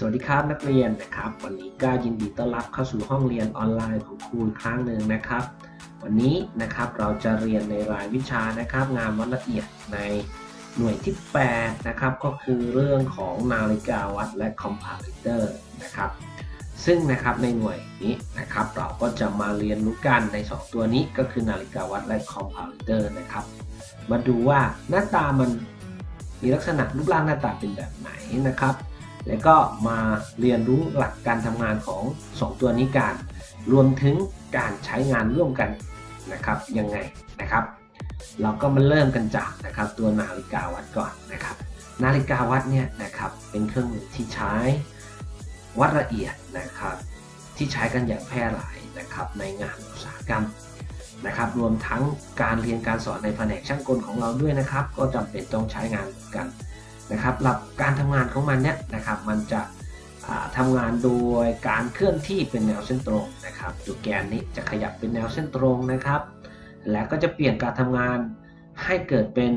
สวัสดีครับนักเรียนนะครับ วันนี้ก็ยินดีต้อนรับเข้าสู่ห้องเรียนออนไลน์ของครูครั้งหนึ่งนะครับ วันนี้นะครับเราจะเรียนในรายวิชานะครับ งานวัดละเอียดในหน่วยที่ 8 นะครับ ก็คือเรื่องของนาฬิกาวัดและคอมพาริเตอร์นะครับ ซึ่งนะครับในหน่วยนี้นะครับ เราก็จะมาเรียนรู้กันใน 2 ตัวนี้ก็คือนาฬิกาวัดและคอมพาริเตอร์นะครับ มาดูว่าหน้าตามันมีลักษณะรูปร่างหน้าตาเป็นแบบไหนนะครับ แล้วก็มาเรียนรู้หลักการทำงานของ 2 ตัวนี้กัน รวมถึงการใช้งานร่วมกันนะครับยังไงนะครับ เราก็มาเริ่มกันจากนะครับตัวนาฬิกาวัดก่อนนะครับ นาฬิกาวัดเนี่ยนะครับเป็นเครื่องมือที่ใช้วัดละเอียดนะครับ ที่ใช้กันอย่างแพร่หลายนะครับในงานอุตสาหกรรมนะครับรวมทั้งการเรียนการสอนในแผนกช่างกลของเราด้วยนะครับ ก็จำเป็นต้องใช้งานเหมือนกัน นะครับหลักการทำงานของมันเนี่ยนะครับมันจะอ่าทำงานโดยการเคลื่อนที่เป็นแนวเส้นตรงนะครับตัวแกนนี้จะขยับเป็นแนวเส้นตรงนะครับ และก็จะเปลี่ยนการทำงานให้เกิดเป็น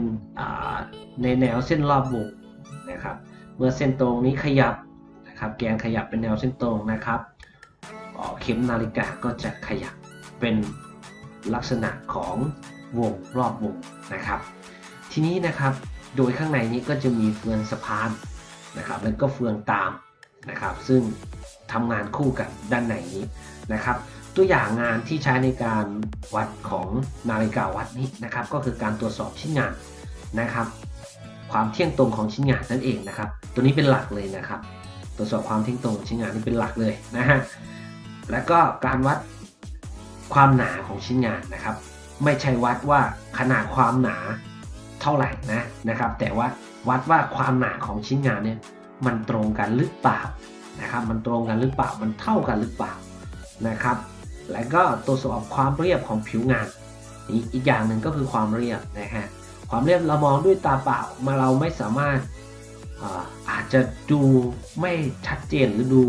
ในแนวเส้นรอบวงนะครับ เมื่อเส้นตรงนี้ขยับนะครับแกนขยับเป็นแนวเส้นตรงนะครับเข็มนาฬิกาก็จะขยับเป็นลักษณะของวงรอบวงนะครับ ทีนี้นะครับ โดยข้างในนี้ก็จะมีเฟืองสะพานนะครับ แล้วก็เฟืองตามนะครับ ซึ่งทำงานคู่กับด้านในนี้นะครับ ตัวอย่างงานที่ใช้ในการวัดของนาฬิกาวัดนี้นะครับ ก็คือการตรวจสอบชิ้นงานนะครับ ความเที่ยงตรงของชิ้นงานนั่นเองนะครับ ตัวนี้เป็นหลักเลยนะครับ ตรวจสอบความเที่ยงตรงของชิ้นงานนี่เป็นหลักเลยนะฮะแล้วก็การวัดความหนาของชิ้นงานนะครับ ไม่ใช่วัดว่าขนาดความหนา เท่าไหร่นะนะครับ แต่ว่าวัดว่าความหนาของชิ้นงานเนี่ยมันตรงกันหรือเปล่านะครับมันตรงกันหรือเปล่ามันเท่ากันหรือเปล่านะครับ แล้วก็ตรวจสอบความเรียบของผิวงานอีกอีกอย่างหนึ่งก็คือความเรียบนะฮะความเรียบเรามองด้วยตาเปล่ามาเราไม่สามารถอาอาจจะดูไม่ชัดเจนหรือดู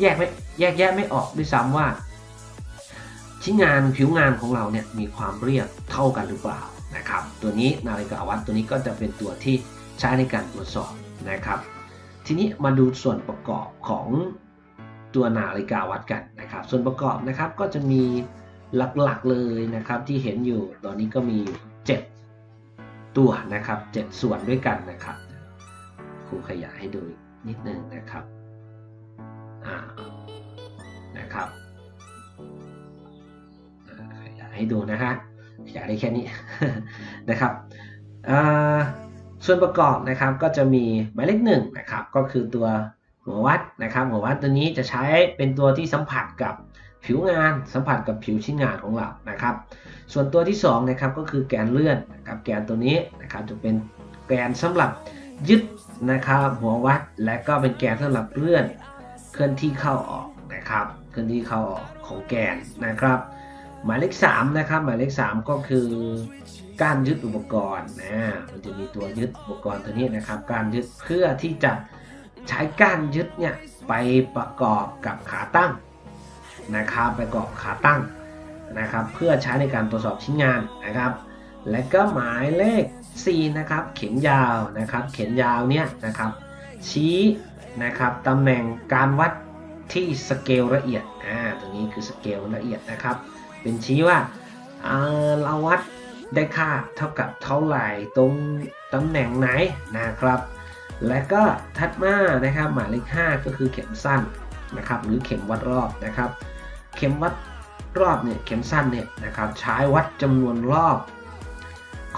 แยกไม่แยกแยะไม่ออกด้วยซ้ำว่า ชิ้นงานผิวงานของเราเนี่ยมีความเรียบเท่ากันหรือเปล่า นะครับ ตัวนี้นาฬิกาวัดตัวนี้ก็จะเป็นตัวที่ใช้ในการตรวจสอบนะครับ ทีนี้มาดูส่วนประกอบของตัวนาฬิกาวัดกันนะครับ ส่วนประกอบนะครับก็จะมีหลักๆเลยนะครับที่เห็นอยู่ตอนนี้ก็มีอยู่7ตัวนะครับ 7 ส่วนด้วยกันนะครับครูขยายให้ดูนิดนึงนะครับอ่านะครับขยายให้ดูนะฮะ ขยายได้แค่นี้นะครับส่วนประกอบนะครับก็จะมีหมายเลขหนึ่งนะครับก็คือตัวหัววัดนะครับ หัววัดตัวนี้จะใช้เป็นตัวที่สัมผัสกับผิวงานสัมผัสกับผิวชิ้นงานของเรานะครับ ส่วนตัวที่สองนะครับก็คือแกนเลื่อนนะครับแกนตัวนี้นะครับจะเป็นแกนสำหรับยึดนะครับหัววัดและก็เป็นแกนสำหรับเลื่อนเคลื่อนที่เข้าออกนะครับเคลื่อนที่เข้าออกของแกนนะครับ หมายเลข3นะครับ หมายเลข3ก็คือการยึดอุปกรณ์นะมันจะมีตัวยึดอุปกรณ์ตัวนี้นะครับ การยึดเพื่อที่จะใช้การยึดเนี่ยไปประกอบกับขาตั้งนะครับประกอบขาตั้งนะครับ เพื่อใช้ในการตรวจสอบชิ้นงานนะครับ และก็หมายเลข 4 นะครับ เข็มยาวนะครับ เข็มยาวเนี่ยนะครับ ชี้นะครับตำแหน่งการวัดที่สเกลละเอียดอ่าตรงนี้คือสเกลละเอียดนะครับ เป็นชี้ว่าเราวัดได้ค่าเท่ากับเท่าไหร่ตรงตำแหน่งไหนนะครับ และก็ถัดมานะครับหมายเลข5ก็คือเข็มสั้นนะครับหรือเข็มวัดรอบนะครับ เข็มวัดรอบเนี่ยเข็มสั้นเนี่ยนะครับใช้วัดจำนวนรอบ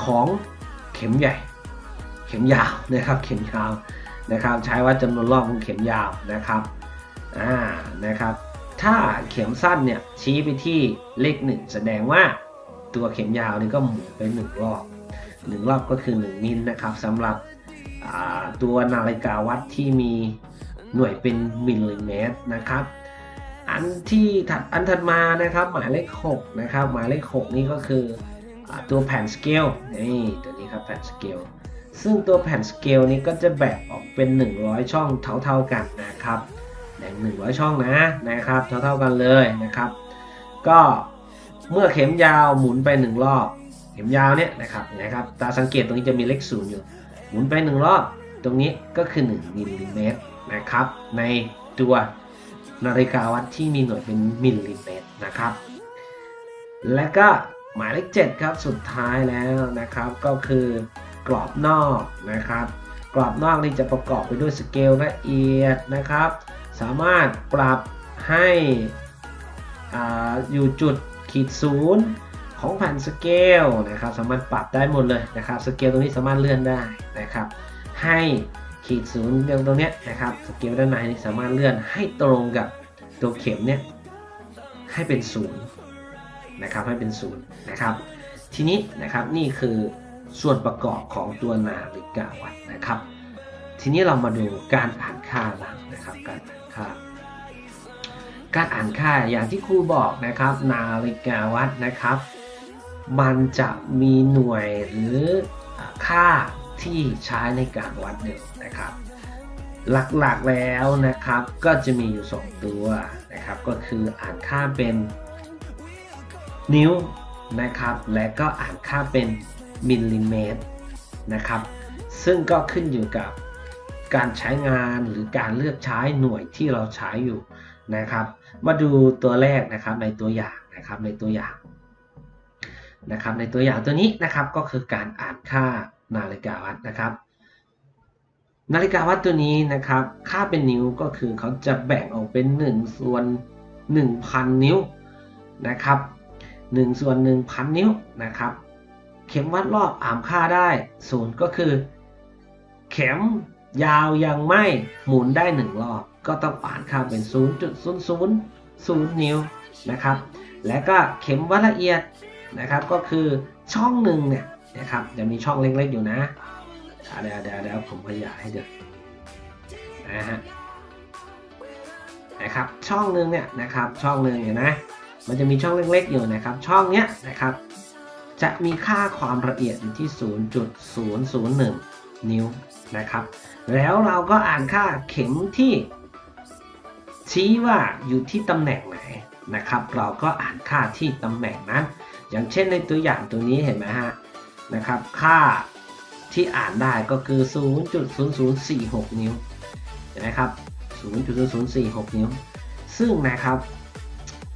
ของเข็มใหญ่ เข็มยาวนะครับเข็มยาวนะครับ ใช้วัดจำนวนรอบของเข็มยาวนะครับอ่านะครับ ถ้าเข็มสั้นเนี่ยชี้ไปที่เลขหนึ่งแสดงว่าตัวเข็มยาวนี่ก็หมุนไปหนึ่งรอบหนึ่งรอบก็คือ 1 มิลนะครับสำหรับตัวนาฬิกาวัดที่มีหน่วยเป็นมิลลิเมตรนะครับ อันที่ถัดอันถัดมานะครับหมายเลข6นะครับหมายเลข 6 นี่ก็คืออตัวแผ่นสเกลนี่ตัวนี้ครับแผ่นสเกลซึ่งตัวแผ่นสเกลนี้ก็จะแบ่งออกเป็น 100 ช่องเท่าๆกันนะครับ แบ่ง100ช่องนะนะครับ เท่าๆกันเลยนะครับ ก็เมื่อเข็มยาวหมุนไปหนึ่งรอบ เข็มยาวเนี่ยนะครับนะครับตาสังเกตตรงนี้จะมีเลขศูนย์อยู่ หมุนไปหนึ่งรอบ ตรงนี้ก็คือ1มิลลิเมตรนะครับ ในตัวนาฬิกาวัดที่มีหน่วยเป็นมิลลิเมตรนะครับ และก็หมายเลข7ครับสุดท้ายแล้วนะครับก็คือกรอบนอกนะครับ กรอบนอกนี่จะประกอบไปด้วยสเกลละเอียดนะครับ สามารถปรับให้อาอยู่จุดขีดศูนย์ของแผ่นสเกลนะครับสามารถปรับได้หมดเลยนะครับสเกลตรงนี้สามารถเลื่อนได้นะครับ ให้ขีดศูนย์ตรงนี้นะครับสเกลด้านในนี่สามารถเลื่อนให้ตรงกับตัวเข็มเนี่ยให้เป็นศูนย์นะครับให้เป็นศูนย์นะครับ ทีนี้นะครับนี่คือส่วนประกอบของตัวนาฬิกาวัดนะครับ ทีนี้เรามาดูการอ่านค่าบ้างนะครับการอ่าน ค่าการอ่านค่าอย่างที่ครูบอกนะครับ นาฬิกาวัดนะครับ มันจะมีหน่วยหรือค่าที่ใช้ในการวัดเดิมนะครับ หลักๆแล้วนะครับก็จะมีอยู่ 2 ตัวนะครับ ก็คืออ่านค่าเป็นนิ้วนะครับ และก็อ่านค่าเป็นมิลลิเมตรนะครับ ซึ่งก็ขึ้นอยู่กับ การใช้งานหรือการเลือกใช้หน่วยที่เราใช้อยู่นะครับ มาดูตัวแรกนะครับในตัวอย่างนะครับในตัวอย่างนะครับ ในตัวอย่างตัวนี้นะครับก็คือการอ่านค่านาฬิกาวัดนะครับ นาฬิกาวัดตัวนี้นะครับ ค่าเป็นนิ้วก็คือเขาจะแบ่งออกเป็น 1 ส่วน 1,000 นิ้วนะครับ1ส่วน 1,000 นิ้วนะครับ เข็มวัดรอบอ่านค่าได้ศูนย์ก็คือ เข็ม ยาวยังไม่หมุนได้1รอบ ก็ต้องอ่านค่าเป็น 0.000 นิ้วนะครับ และก็เข็มวัดละเอียดนะครับ ก็คือช่องหนึ่งเนี่ยนะครับจะมีช่องเล็กๆอยู่นะอะเดี๋ยวเดี๋ยวเดี๋ยวผมขยายให้ดูนะฮะนะครับช่องหนึ่งเนี่ยนะครับช่องหนึ่งเห็นไหมมันจะมีช่องเล็กๆอยู่นะครับ ช่องเนี้ยนะครับ จะมีค่าความละเอียดอยู่ที่ 0.001 นิ้วนะครับ แล้วเราก็อ่านค่าเข็มที่ ชี้ว่าอยู่ที่ตำแหน่งไหนนะครับ เราก็อ่านค่าที่ตำแหน่งนั้น อย่างเช่นในตัวอย่างตัวนี้เห็นไหมฮะนะครับ ค่าที่อ่านได้ก็คือ 0.0046 นิ้วเห็นไหมครับ 0.0046 นิ้ว ซึ่งนะครับ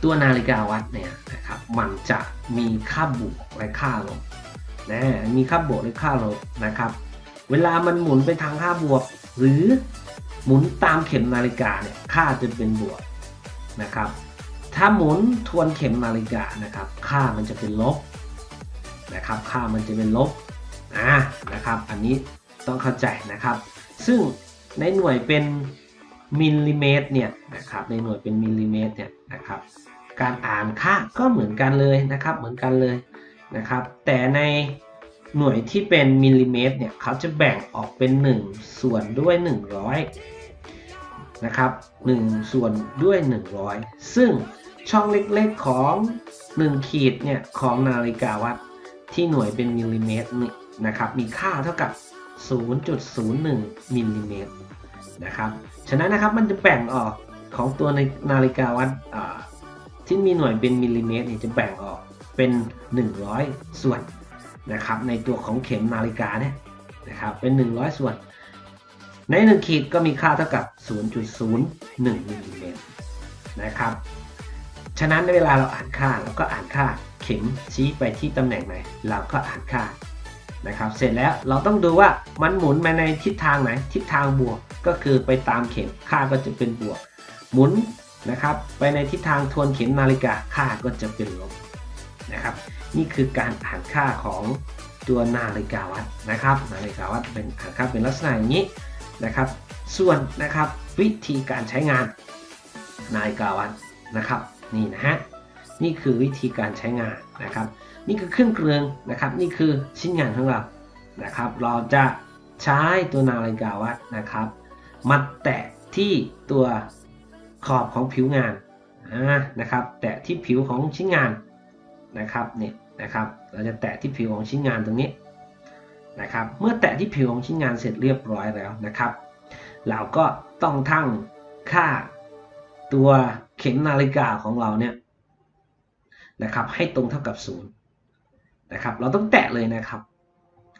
ตัวนาฬิกาวัดเนี่ยนะครับมันจะมีค่าบวกและค่าลบนะมีค่าบวกและค่าลบนะครับ เวลามันหมุนไปทางค่าบวก หรือหมุนตามเข็มนาฬิกาเนี่ยค่าจะเป็นบวกนะครับ ถ้าหมุนทวนเข็มนาฬิกานะครับ ค่ามันจะเป็นลบนะครับ ค่ามันจะเป็นลบอ่านะครับ อันนี้ต้องเข้าใจนะครับ ซึ่งในหน่วยเป็นมิลลิเมตรเนี่ยนะครับในหน่วยเป็นมิลลิเมตรเนี่ยนะครับ การอ่านค่าก็เหมือนกันเลยนะครับ เหมือนกันเลยนะครับ แต่ใน หน่วยที่เป็นมิลลิเมตรเนี่ยเขาจะแบ่งออกเป็น 1 ส่วนด้วย 100 นะครับ 1 ส่วนด้วย 100 ซึ่งช่องเล็กๆของ 1 ขีดเนี่ยของนาฬิกาวัดที่หน่วยเป็นมิลลิเมตรนี่นะครับมีค่าเท่ากับ 0.01 มิลลิเมตรนะครับ ฉะนั้นนะครับมันจะแบ่งออกของตัวในนาฬิกาวัดที่มีหน่วยเป็นมิลลิเมตรเนี่ยจะแบ่งออกเป็น 100 ส่วน นะครับในตัวของเข็มนาฬิกาเนี่ยนะครับเป็น 100 ส่วน ใน 1 ขีดก็มีค่าเท่ากับ 0.01มิลลิเมตรนะครับฉะนั้นในเวลาเราอ่านค่าเราก็อ่านค่าเข็มชี้ไปที่ตำแหน่งไหน เราก็อ่านค่านะครับ เสร็จแล้วเราต้องดูว่ามันหมุนมาในทิศทางไหน ทิศทางบวกก็คือไปตามเข็มค่าก็จะเป็นบวก หมุนนะครับ ไปในทิศทางทวนเข็มนาฬิกาค่าก็จะเป็นลบ นะครับ นี่คือการอ่านค่าของตัวนาฬิกาวัดนะครับ นาฬิกาวัดเป็นอ่านค่าเป็นลักษณะอย่างนี้นะครับ ส่วนนะครับวิธีการใช้งานนาฬิกาวัดนะครับ นี่นะฮะนี่คือวิธีการใช้งานนะครับ นี่คือเครื่องเกลืองนะครับ นี่คือชิ้นงานของเรานะครับ เราจะใช้ตัวนาฬิกาวัดนะครับมาแตะที่ตัวขอบของผิวงานนะครับ แตะที่ผิวของชิ้นงาน นะครับเนี่ยนะครับ เราจะแตะที่ผิวของชิ้นงานตรงนี้นะครับ เมื่อแตะที่ผิวของชิ้นงานเสร็จเรียบร้อยแล้วนะครับ เราก็ต้องทั้งค่าตัวเข็มนาฬิกาของเราเนี่ยนะครับ ให้ตรงเท่ากับ0นะครับ เราต้องแตะเลยนะครับ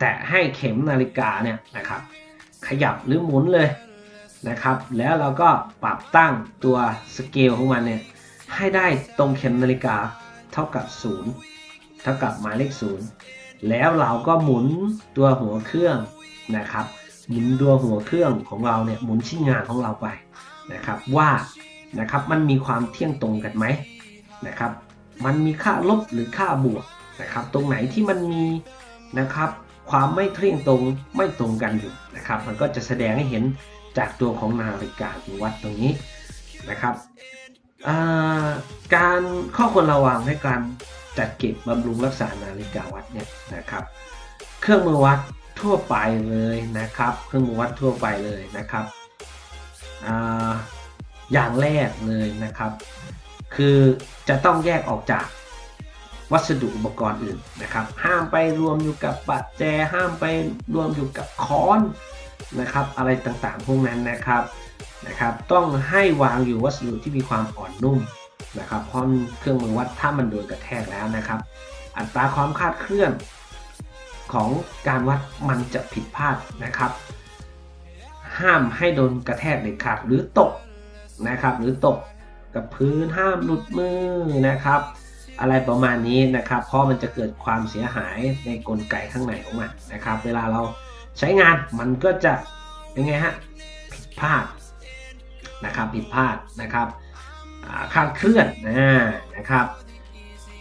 แตะให้เข็มนาฬิกาเนี่ยนะครับ ขยับหรือหมุนเลยนะครับ แล้วเราก็ปรับตั้งตัวสเกลของมันเนี่ยให้ได้ตรงเข็มนาฬิกา เท่ากับ 0 เท่ากับหมายเลข 0 แล้วเราก็หมุนตัวหัวเครื่องนะครับ หมุนตัวหัวเครื่องของเราเนี่ยหมุนชิ้นงานของเราไปนะครับว่านะครับมันมีความเที่ยงตรงกันไหมนะครับ มันมีค่าลบหรือค่าบวกนะครับตรงไหนที่มันมีนะครับความไม่เที่ยงตรงไม่ตรงกันอยู่นะครับ มันก็จะแสดงให้เห็นจากตัวของนาฬิกาวัดตรงนี้นะครับ การข้อควรระวังในการจัดเก็บบำรุงรักษานาฬิกาวัดเนี่ยนะครับ เครื่องมือวัดทั่วไปเลยนะครับ เครื่องมือวัดทั่วไปเลยนะครับออย่างแรกเลยนะครับ คือจะต้องแยกออกจากวัสดุอุปกรณ์อื่นนะครับ ห้ามไปรวมอยู่กับปัดแจห้ามไปรวมอยู่กับค้อนนะครับ อะไรต่างๆพวกนั้นนะครับ นะครับ ต้องให้วางอยู่วัสดุที่มีความอ่อนนุ่มนะครับเพราะเครื่องมือวัดถ้ามันโดนกระแทกแล้วนะครับ อัตราความคลาดเคลื่อนของการวัดมันจะผิดพลาดนะครับ ห้ามให้โดนกระแทกเด็ดขาดหรือตกนะครับ หรือตกกับพื้นห้ามหลุดมือนะครับ อะไรประมาณนี้นะครับ เพราะมันจะเกิดความเสียหายในกลไกข้างในของมันนะครับ เวลาเราใช้งานมันก็จะเป็นไงฮะผิดพลาด นะครับผิดพลาดนะครับอ่าคาดเคลื่อนนะนะครับ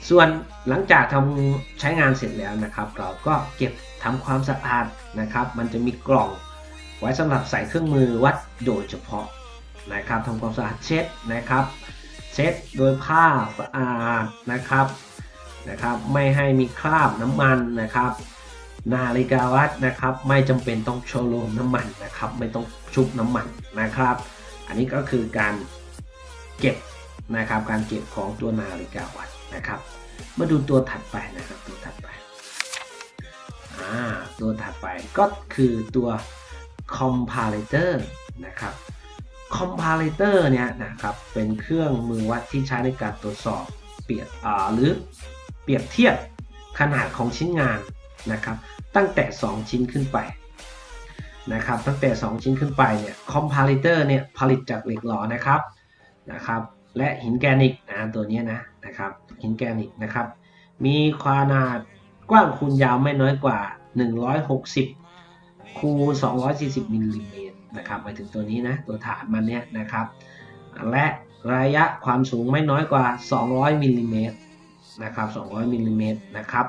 ส่วนหลังจากทำใช้งานเสร็จแล้วนะครับ เราก็เก็บทำความสะอาดนะครับ มันจะมีกล่องไว้สำหรับใส่เครื่องมือวัดโดยเฉพาะนะครับทำความสะอาดเช็ดนะครับ เช็ดโดยผ้าสะอาดนะครับนะครับ ไม่ให้มีคราบน้ำมันนะครับนาฬิกาวัดนะครับ ไม่จำเป็นต้องโชโลมน้ำมันนะครับ ไม่ต้องชุบน้ำมันนะครับ อันนี้ก็คือการเก็บนะครับการเก็บของตัวนาฬิกาวัดนะครับ มาดูตัวถัดไปนะครับตัวถัดไปอ่าตัวถัดไปก็คือตัว comparator นะครับ comparator เนี่ยนะครับเป็นเครื่องมือวัดที่ใช้ในการตรวจสอบเปรียบอ่าหรือเปรียบเทียบขนาดของชิ้นงานนะครับ ตั้งแต่ 2 ชิ้นขึ้นไป นะครับตั้งแต่ 2 ชิ้นขึ้นไปเนี่ย comparator เนี่ยผลิตจากเหล็กหล่อนะครับนะครับและหินแกรนิตนะตัวนี้นะนะครับหินแกรนิตนะครับมีขนาดกว้างคูณยาวไม่น้อยกว่า 160 คูณ 240มิลลิเมตรนะครับหมายถึงตัวนี้นะตัวฐานมันเนี่ยนะครับและระยะความสูงไม่น้อยกว่า 200มิลลิเมตรนะครับ200มิลลิเมตรนะครับ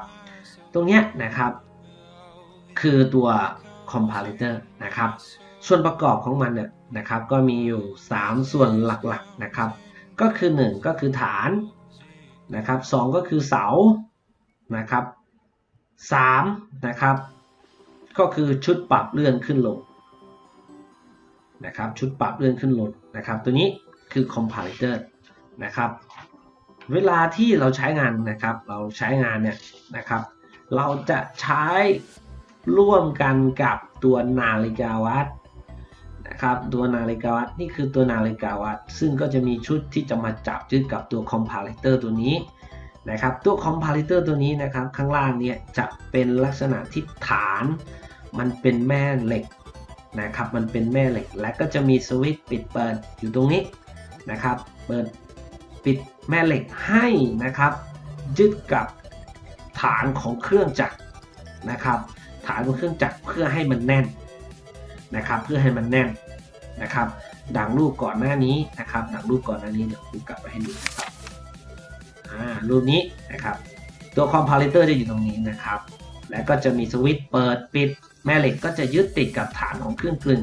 ตรงเนี้ยนะครับคือตัว comparator นะครับ ส่วนประกอบของมันเนี่ยนะครับ ก็มีอยู่ 3 ส่วนหลักๆนะครับ ก็คือ 1 ก็คือฐานนะครับ2ก็คือเสานะครับ3นะครับ ก็คือชุดปรับเลื่อนขึ้นลงนะครับ ชุดปรับเลื่อนขึ้นลงนะครับ ตัวนี้คือ comparator นะครับ เวลาที่เราใช้งานนะครับ เราใช้งานเนี่ยนะครับ เราจะใช้ ร่วมกันกับตัวนาฬิกาวัดนะครับตัวนาฬิกาวัดนี่คือตัวนาฬิกาวัดซึ่งก็จะมีชุดที่จะมาจับยึดกับตัว comparator ตัวนี้นะครับตัว comparator ตัวนี้นะครับข้างล่างเนี่ยจะเป็นลักษณะที่ฐาน มันเป็นแม่เหล็กนะครับมันเป็นแม่เหล็กและก็จะมีสวิตช์ปิดเปิดอยู่ตรงนี้นะครับเปิดปิดแม่เหล็กให้นะครับยึดกับฐานของเครื่องจักรนะครับ ฐานของเครื่องจักรเพื่อให้มันแน่นนะครับ เพื่อให้มันแน่นนะครับ ดังรูปก่อนหน้านี้นะครับ ดังรูปก่อนหน้านี้เดี๋ยวผมกลับไปให้ดูนะครับอ่ารูปนี้นะครับ ตัวคอมพาเลเตอร์จะอยู่ตรงนี้นะครับ และก็จะมีสวิตช์เปิดปิดแม่เหล็กก็จะยึดติดกับฐานของเครื่องกลึง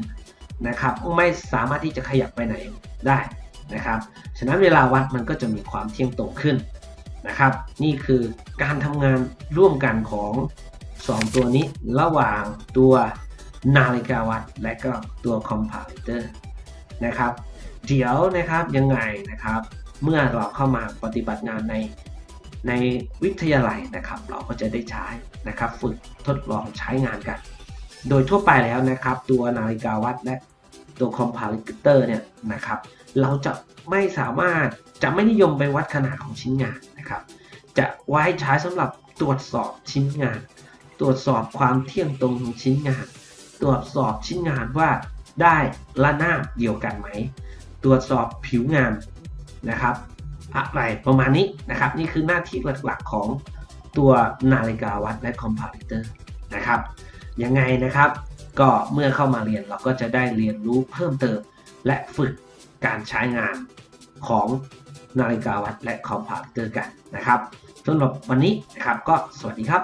นะครับ ไม่สามารถที่จะขยับไปไหนได้นะครับ ฉะนั้นเวลาวัดมันก็จะมีความเที่ยงตรงขึ้นนะครับ นี่คือการทำงานร่วมกันของ 2 ตัวนี้ระหว่างตัวนาฬิกาวัดและก็ตัวคอมพาเลเตอร์นะครับเดี๋ยวนะครับยังไงนะครับ เมื่อเราเข้ามาปฏิบัติงานในในวิทยาลัยนะครับ เราก็จะได้ใช้นะครับฝึกทดลองใช้งานกัน โดยทั่วไปแล้วนะครับ ตัวนาฬิกาวัดและตัวคอมพาเลเตอร์เนี่ยนะครับ เราจะไม่สามารถจะไม่นิยมไปวัดขนาดของชิ้นงานนะครับ จะไว้ใช้สำหรับตรวจสอบชิ้นงาน ตรวจสอบความเที่ยงตรงของชิ้นงาน ตรวจสอบชิ้นงานว่าได้ระนาบเดียวกันไหม ตรวจสอบผิวงานนะครับอะไรประมาณนี้นะครับ นี่คือหน้าที่หลักๆของตัวนาฬิกาวัดและคอมพาริเตอร์นะครับยังไงนะครับ ก็เมื่อเข้ามาเรียนเราก็จะได้เรียนรู้เพิ่มเติม และฝึกการใช้งานของนาฬิกาวัดและคอมพาริเตอร์กันนะครับสำหรับวันนี้นะครับก็สวัสดีครับ